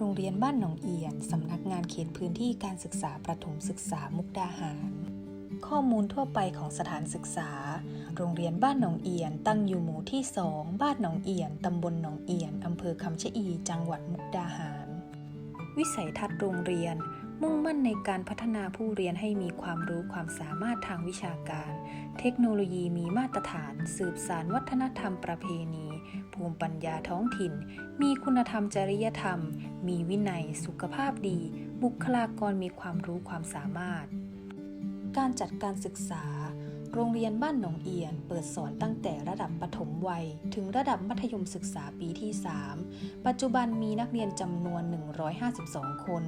โรงเรียนบ้านหนองเอียน สำนักงานเขตพื้นที่การศึกษาประถมศึกษามุกดาหาร ข้อมูลทั่วไปของสถานศึกษา โรงเรียนบ้านหนองเอียน ตั้งอยู่หมู่ที่ 2 บ้านหนองเอียน ตำบลหนองเอียน อำเภอคำชะอี จังหวัดมุกดาหาร วิสัยทัศน์โรงเรียนมุ่งมั่นในการพัฒนาผู้เรียนให้มีความรู้ความสามารถทางวิชาการ เทคโนโลยีมีมาตรฐาน สืบสารวัฒนธรรมประเพณี ภูมิปัญญาท้องถิ่น มีคุณธรรมจริยธรรม มีวินัย สุขภาพดี บุคลากรมีความรู้ความสามารถ การจัดการศึกษา โรงเรียนบ้านหนองเอียน เปิดสอนตั้งแต่ระดับปฐมวัย ถึงระดับมัธยมศึกษาปีที่ 3 ปัจจุบันมีนักเรียนจำนวน 152 คน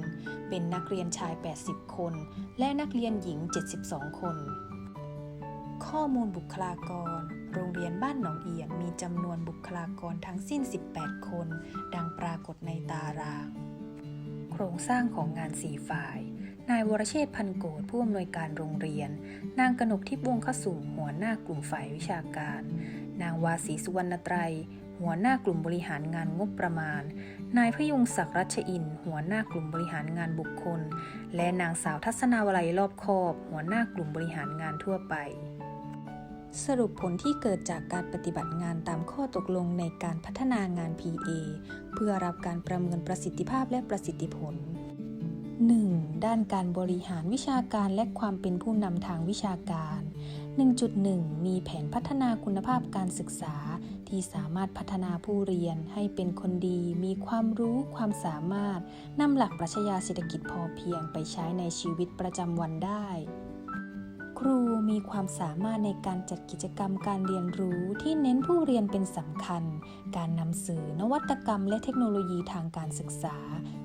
เป็นนักเรียนชาย 80 คน และนักเรียนหญิง 72 คน ข้อมูลบุคลากร โรงเรียนบ้านหนองเอียนมีจำนวนบุคลากรทั้งสิ้น 18 คน ดังปรากฏในตาราง โครงสร้างของงานสี่ฝ่าย นายวรเชษพันโกฏผู้อำนวยการโรงเรียน นางกนกทิพย์วงศ์ขสุมหัวหน้ากลุ่มฝ่ายวิชาการ นางวาสีสุวรรณไตร หัวหน้ากลุ่มบริหารงานงบประมาณ นายพยุงศักดิ์รัชอิน หัวหน้ากลุ่มบริหารงานบุคคล และนางสาวทัศนาวลัยรอบคอบ หัวหน้ากลุ่มบริหารงานทั่วไป สรุปผลที่เกิดจากการปฏิบัติงานตามข้อตกลงในการพัฒนางาน PA เพื่อรับการประเมินประสิทธิภาพและประสิทธิผล 1. ด้านการบริหารวิชาการและความเป็นผู้นำทางวิชาการ 1.1 มีแผนพัฒนาคุณภาพการศึกษา ที่สามารถพัฒนาผู้เรียนให้เป็นคนดี มีความรู้ความสามารถนำหลักปรัชญาเศรษฐกิจพอเพียงไปใช้ในชีวิตประจำวันได้ ครูมีความสามารถในการจัดกิจกรรมการเรียนรู้ที่เน้นผู้เรียนเป็นสำคัญ การนำสื่อนวัตกรรมและเทคโนโลยีทางการศึกษา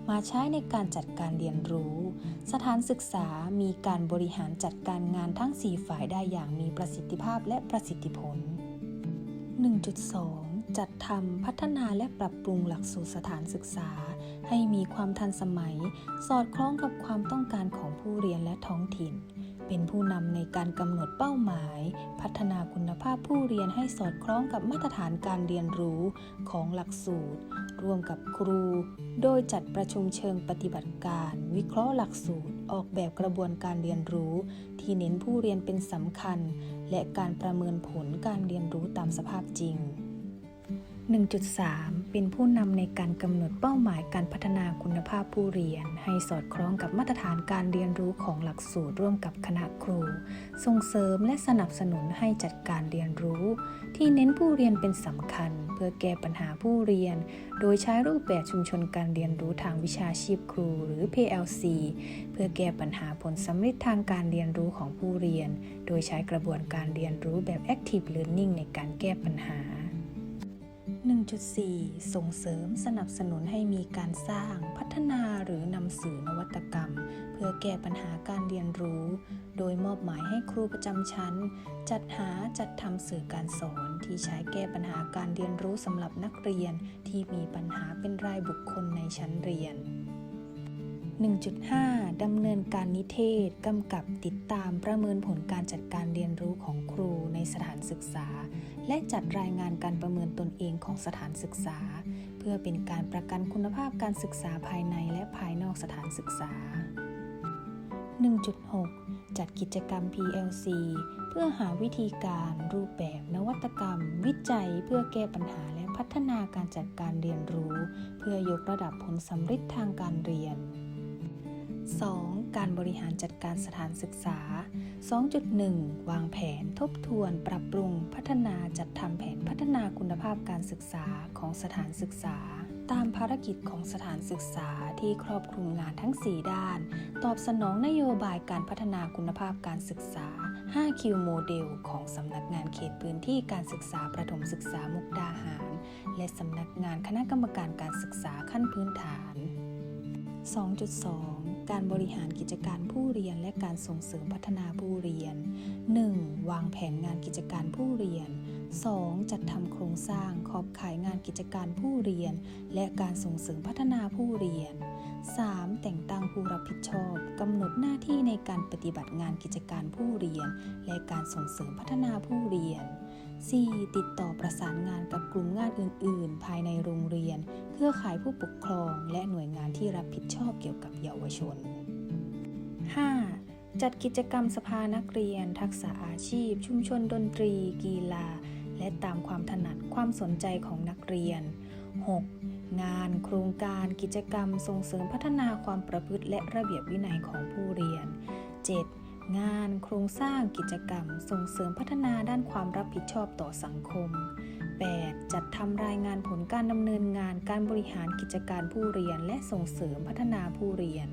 มาใช้ในการจัดการเรียนรู้ สถานศึกษามีการบริหารจัดการงานทั้ง 4 ฝ่ายได้อย่างมีประสิทธิภาพและประสิทธิผล 1.2 จัดทำพัฒนาและปรับปรุงหลักสูตรสถานศึกษา ให้มีความทันสมัย สอดคล้องกับความต้องการของผู้เรียนและท้องถิ่น เป็นผู้นำในการกำหนดเป้าหมาย พัฒนาคุณภาพผู้เรียนให้สอดคล้องกับมาตรฐานการเรียนรู้ของหลักสูตร ร่วมกับครู โดยจัดประชุมเชิงปฏิบัติการ วิเคราะห์หลักสูตร ออกแบบกระบวนการเรียนรู้ ที่เน้นผู้เรียนเป็นสำคัญ และการประเมินผลการเรียนรู้ตามสภาพจริง 1.3 เป็นผู้นำในการกำหนดเป้าหมายการพัฒนาคุณภาพผู้เรียน ให้สอดคล้องกับมาตรฐานการเรียนรู้ของหลักสูตรร่วมกับคณะครู ส่งเสริมและสนับสนุนให้จัดการเรียนรู้ ที่เน้นผู้เรียนเป็นสำคัญ เพื่อแก้ปัญหาผู้เรียน โดยใช้รูปแบบชุมชนการเรียนรู้ทางวิชาชีพครูหรือ PLC เพื่อแก้ปัญหาผลสำเร็จทางการเรียนรู้ของผู้เรียน โดยใช้กระบวนการเรียนรู้แบบ Active Learning ในการแก้ปัญหา 1.4ส่งเสริมสนับสนุนให้มีการสร้าง พัฒนาหรือนำสื่อนวัตกรรม เพื่อแก้ปัญหาการเรียนรู้ โดยมอบหมายให้ครูประจำชั้น จัดหาจัดทำสื่อการสอนที่ใช้แก้ปัญหาการเรียนรู้สำหรับนักเรียนที่มีปัญหาเป็นรายบุคคลในชั้นเรียน1.5 ดำเนินการนิเทศ กำกับติดตามประเมินผลการจัดการเรียนรู้ของครูในสถานศึกษา และจัดรายงานการประเมินตนเองของสถานศึกษา เพื่อเป็นการประกันคุณภาพการศึกษาภายในและภายนอกสถานศึกษา 1.6 จัดกิจกรรม PLC เพื่อหาวิธีการรูปแบบนวัตกรรม วิจัยเพื่อแก้ปัญหาและพัฒนาการจัดการเรียนรู้ เพื่อยกระดับผลสำเร็จทางการเรียน 2. การบริหารจัดการสถานศึกษา 2.1 วางแผนทบทวน ปรับปรุง พัฒนาจัดทำแผนพัฒนาคุณภาพการศึกษาของสถานศึกษา ตามภารกิจของสถานศึกษาที่ครอบคลุมงานทั้ง 4 ด้าน ตอบสนองนโยบายการพัฒนาคุณภาพการศึกษา 5Q โมเดลของสำนักงานเขตพื้นที่การศึกษาประถมศึกษามุกดาหาร และสำนักงานคณะกรรมการการศึกษาขั้นพื้นฐาน 2.2 การบริหารกิจการผู้เรียนและการส่งเสริมพัฒนาผู้เรียน 1. วางแผนงานกิจการผู้เรียน 2. จัดทำโครงสร้างขอบข่ายงานกิจการผู้เรียน และการส่งเสริมพัฒนาผู้เรียน 3. แต่งตั้งผู้รับผิดชอบกำหนดหน้าที่ในการปฏิบัติงานกิจการผู้เรียน และการส่งเสริมพัฒนาผู้เรียน 4. ติดต่อประสานงานกับกลุ่มงานอื่น ๆ ภายในโรงเรียน เครือข่ายผู้ปกครองและหน่วยงานที่รับผิดชอบเกี่ยวกับเยาวชน 5. จัดกิจกรรมสภานักเรียน ทักษะอาชีพ ชุมชนดนตรี กีฬา และตามความถนัดความสนใจของนักเรียน 6. งานโครงการกิจกรรมส่งเสริมพัฒนาความประพฤติและระเบียบวินัยของผู้เรียน 7. งาน โครงสร้างกิจกรรม ส่งเสริมพัฒนาด้านความรับผิดชอบต่อสังคม 8. จัดทำรายงานผลการดำเนินงานการบริหารกิจการผู้เรียน และส่งเสริมพัฒนาผู้เรียน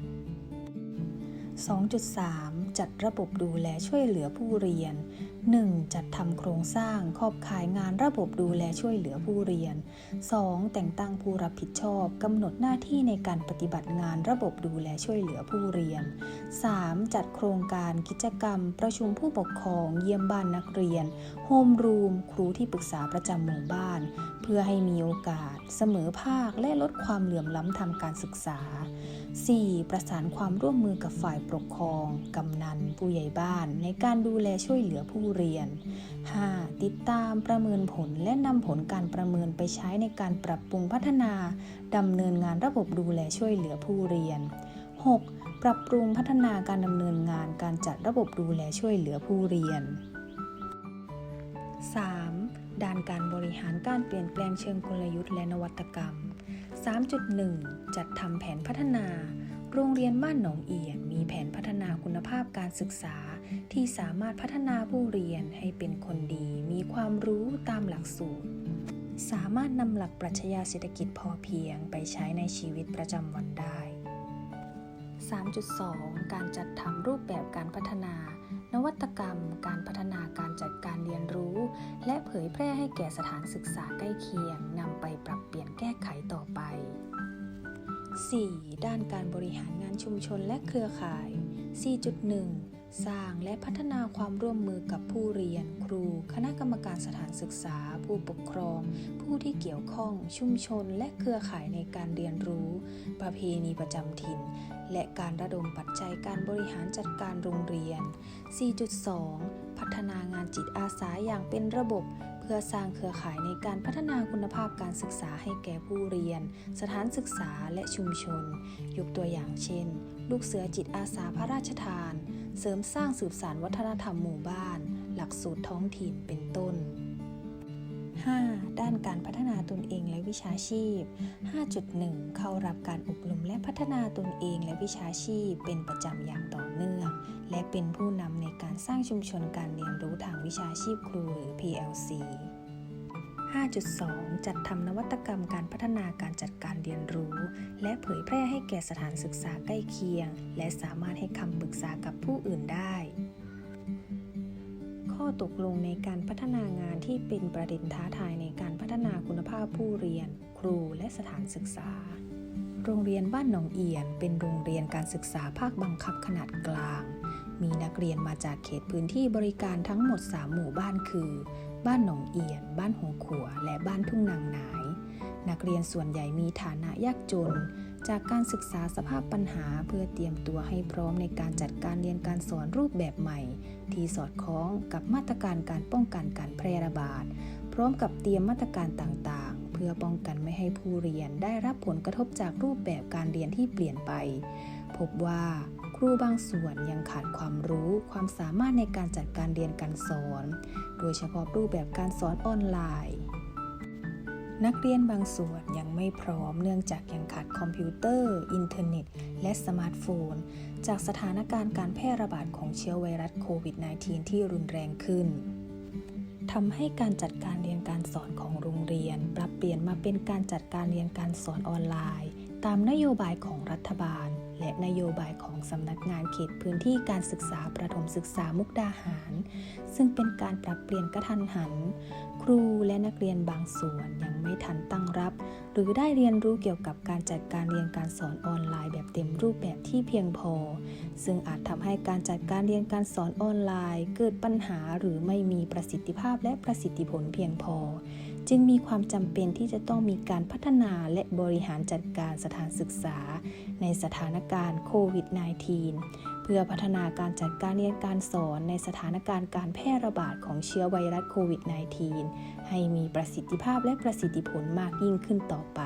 2.3 จัดระบบดูแลช่วยเหลือผู้เรียน 1. จัดทำโครงสร้างขอบข่ายงานระบบดูแลช่วยเหลือผู้เรียน 2. แต่งตั้งผู้รับผิดชอบกำหนดหน้าที่ในการปฏิบัติงานระบบดูแลช่วยเหลือผู้เรียน 3. จัดโครงการกิจกรรม ประชุมผู้ปกครอง เยี่ยมบ้านนักเรียนโฮมรูมครูที่ปรึกษาประจำหมู่บ้าน เพื่อให้มีโอกาส เสมอภาคและลดความเหลื่อมล้ำทางการศึกษา 4. ประสานความร่วมมือกับฝ่ายปกครอง กำนัน ผู้ใหญ่บ้าน ในการดูแลช่วยเหลือผู้เรียน 5. ติดตามประเมินผลและนำผลการประเมินไปใช้ในการปรับปรุงพัฒนาดำเนินงานระบบดูแลช่วยเหลือผู้เรียน 6. ปรับปรุงพัฒนาการดำเนินงานการจัดระบบดูแลช่วยเหลือผู้เรียน 3. ด้านการบริหารการเปลี่ยนแปลงเชิงกลยุทธ์และนวัตกรรม 3.1 จัดทำแผนพัฒนา โรงเรียนบ้านหนองเอียนมีแผนพัฒนาคุณภาพการศึกษา ที่สามารถพัฒนาผู้เรียนให้เป็นคนดี มีความรู้ตามหลักสูตร สามารถนำหลักปรัชญาเศรษฐกิจพอเพียงไปใช้ในชีวิตประจำวันได้ 3.2 การจัดทำรูปแบบการพัฒนา นวัตกรรม การพัฒนาการจัดการเรียนรู้ และเผยแพร่ให้แก่สถานศึกษาใกล้เคียงนำไปปรับเปลี่ยนแก้ไขต่อไป 4. ด้านการบริหารงานชุมชนและเครือข่าย 4.1 สร้างและพัฒนาความร่วมมือกับผู้เรียน ครู คณะกรรมการสถานศึกษา ผู้ปกครอง ผู้ที่เกี่ยวข้อง ชุมชน และเครือข่ายในการเรียนรู้ ประเพณีประจำถิ่น และการระดมปัจจัยการบริหารจัดการโรงเรียน 4.2 พัฒนางานจิตอาสาอย่างเป็นระบบ พื่อสร้างเครือข่ายในการพัฒนาคุณภาพการศึกษาให้แก่ผู้เรียน สถานศึกษาและชุมชน ยกตัวอย่างเช่น ลูกเสือจิตอาสาพระราชทาน เสริมสร้างสืบสานวัฒนธรรมหมู่บ้าน หลักสูตรท้องถิ่นเป็นต้น 5. ด้านการพัฒนาตนเองและวิชาชีพ 5.1 เข้ารับการอบรมและพัฒนาตนเองและวิชาชีพ เป็นประจำอย่างต่อเนื่อง และเป็นผู้นำในการสร้างชุมชนการเรียนรู้ทางวิชาชีพครูหรือ PLC 5.2 จัดทำนวัตกรรมการพัฒนาการจัดการเรียนรู้ และเผยแพร่ให้แก่สถานศึกษาใกล้เคียง และสามารถให้คำปรึกษากับผู้อื่นได้ ข้อตกลงในการพัฒนางานที่เป็นประเด็นท้าทายในการพัฒนาคุณภาพผู้เรียน ครูและสถานศึกษา โรงเรียนบ้านหนองเอียน เป็นโรงเรียนการศึกษาภาคบังคับขนาดกลาง มีนักเรียนมาจากเขตพื้นที่บริการทั้งหมด 3 หมู่บ้านคือ บ้านหนองเอียน บ้านหัวขัว และบ้านทุ่งนางหนาย นักเรียนส่วนใหญ่มีฐานะยากจน จากการศึกษาสภาพปัญหาเพื่อเตรียมตัวให้พร้อมในการจัดการเรียนการสอนรูปแบบใหม่ ที่สอดคล้องกับมาตรการการป้องกันการแพร่ระบาด พร้อมกับเตรียมมาตรการต่างๆ เพื่อป้องกันไม่ให้ผู้เรียนได้รับผลกระทบจากรูปแบบการเรียนที่เปลี่ยนไป พบว่าครูบางส่วนยังขาดความรู้ความสามารถในการจัดการเรียนการสอน โดยเฉพาะรูปแบบการสอนออนไลน์ นักเรียนบางส่วนยังไม่พร้อมเนื่องจากยังขาดคอมพิวเตอร์ อินเทอร์เน็ต และสมาร์ทโฟน จากสถานการณ์การแพร่ระบาดของเชื้อไวรัสโควิด -19 ที่รุนแรงขึ้นทำให้การจัดการเรียนการสอนของโรงเรียน ปรับเปลี่ยนมาเป็นการจัดการเรียนการสอนออนไลน์ ตามนโยบายของรัฐบาล และนโยบายของสำนักงานเขตพื้นที่การศึกษาประถมศึกษามุกดาหาร ซึ่งเป็นการปรับเปลี่ยนกระทันหัน ครูและนักเรียนบางส่วนยังไม่ทันตั้งรับ หรือได้เรียนรู้เกี่ยวกับการจัดการเรียนการสอนออนไลน์แบบเต็มรูปแบบที่เพียงพอ ซึ่งอาจทำให้การจัดการเรียนการสอนออนไลน์ เกิดปัญหาหรือไม่มีประสิทธิภาพและประสิทธิผลเพียงพอ จึงมีความจำเป็นที่จะต้องมีการพัฒนาและบริหารจัดการสถานศึกษา ในสถานการณ์โควิด -19 เพื่อพัฒนาการจัดการเรียนการสอนในสถานการณ์การแพร่ระบาดของเชื้อไวรัสโควิด -19 ให้มีประสิทธิภาพและประสิทธิผลมากยิ่งขึ้นต่อไป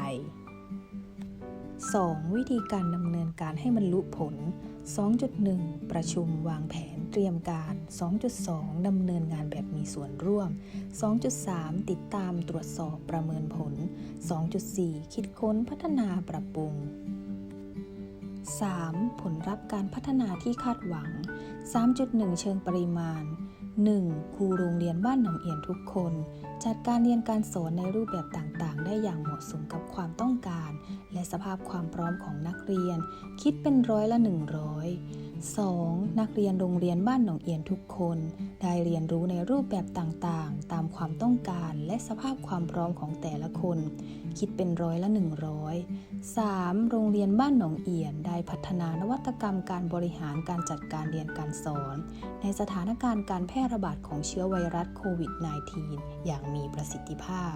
2. วิธีการดำเนินการให้บรรลุผล 2.1 ประชุมวางแผน ตรียมการ 2.2 ดำเนินงานแบบมีส่วนร่วม 2.3 ติดตามตรวจสอบประเมินผล 2.4 คิดค้นพัฒนาปรับปรุง 3. ผลลัพธ์การพัฒนาที่คาดหวัง 3.1 เชิงปริมาณ 1. ครูโรงเรียนบ้านหนองเอียนทุกคน จัดการเรียนการสอนในรูปแบบต่างๆ ได้อย่างเหมาะสมกับความต้องการ และสภาพความพร้อมของนักเรียน คิดเป็นร้อยละ 100 2. นักเรียนโรงเรียนบ้านหนองเอียนทุกคน ได้เรียนรู้ในรูปแบบต่างๆ ตามความต้องการและสภาพความพร้อมของแต่ละคน คิดเป็นร้อยละ 100 3. โรงเรียนบ้านหนองเอียนได้พัฒนานวัตกรรมการบริหารการจัดการเรียนการสอน ในสถานการณ์การแพร่ระบาดของเชื้อไวรัสโควิด -19 อย่างมีประสิทธิภาพ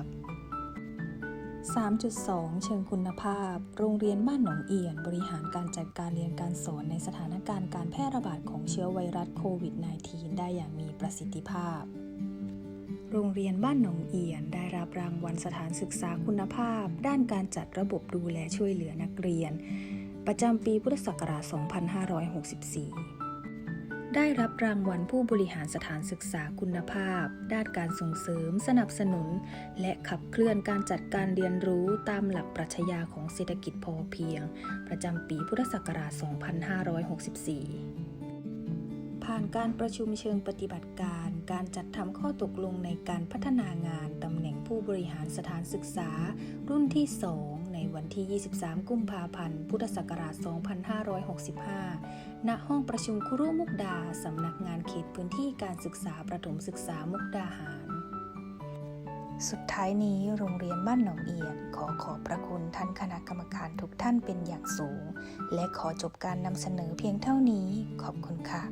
3.2 เชิงคุณภาพ โรงเรียนบ้านหนองเอียน บริหารการจัดการเรียนการสอนในสถานการณ์การแพร่ระบาดของเชื้อไวรัสโควิด -19 ได้อย่างมีประสิทธิภาพ โรงเรียนบ้านหนองเอียน ได้รับรางวัลสถานศึกษาคุณภาพ ด้านการจัดระบบดูแลช่วยเหลือนักเรียน ประจำปีพุทธศักราช 2564 ได้รับรางวัลผู้บริหารสถานศึกษาคุณภาพ ด้านการส่งเสริม สนับสนุน และขับเคลื่อนการจัดการเรียนรู้ตามหลักปรัชญาของเศรษฐกิจพอเพียง ประจำปีพุทธศักราช 2564 ผ่านการประชุมเชิงปฏิบัติการ การจัดทำข้อตกลงในการพัฒนางานตำแหน่งผู้บริหารสถานศึกษา รุ่นที่ 2 วันที่ 23 กุมภาพันธ์ พุทธศักราช 2565 ณ ห้องประชุมคุรุมุกดา สำนักงานเขตพื้นที่การศึกษาประถมศึกษามุกดาหาร สุดท้ายนี้โรงเรียนบ้านหนองเอียนขอขอบพระคุณท่านคณะกรรมการทุกท่านเป็นอย่างสูง และขอจบการนำเสนอเพียงเท่านี้ ขอบคุณค่ะ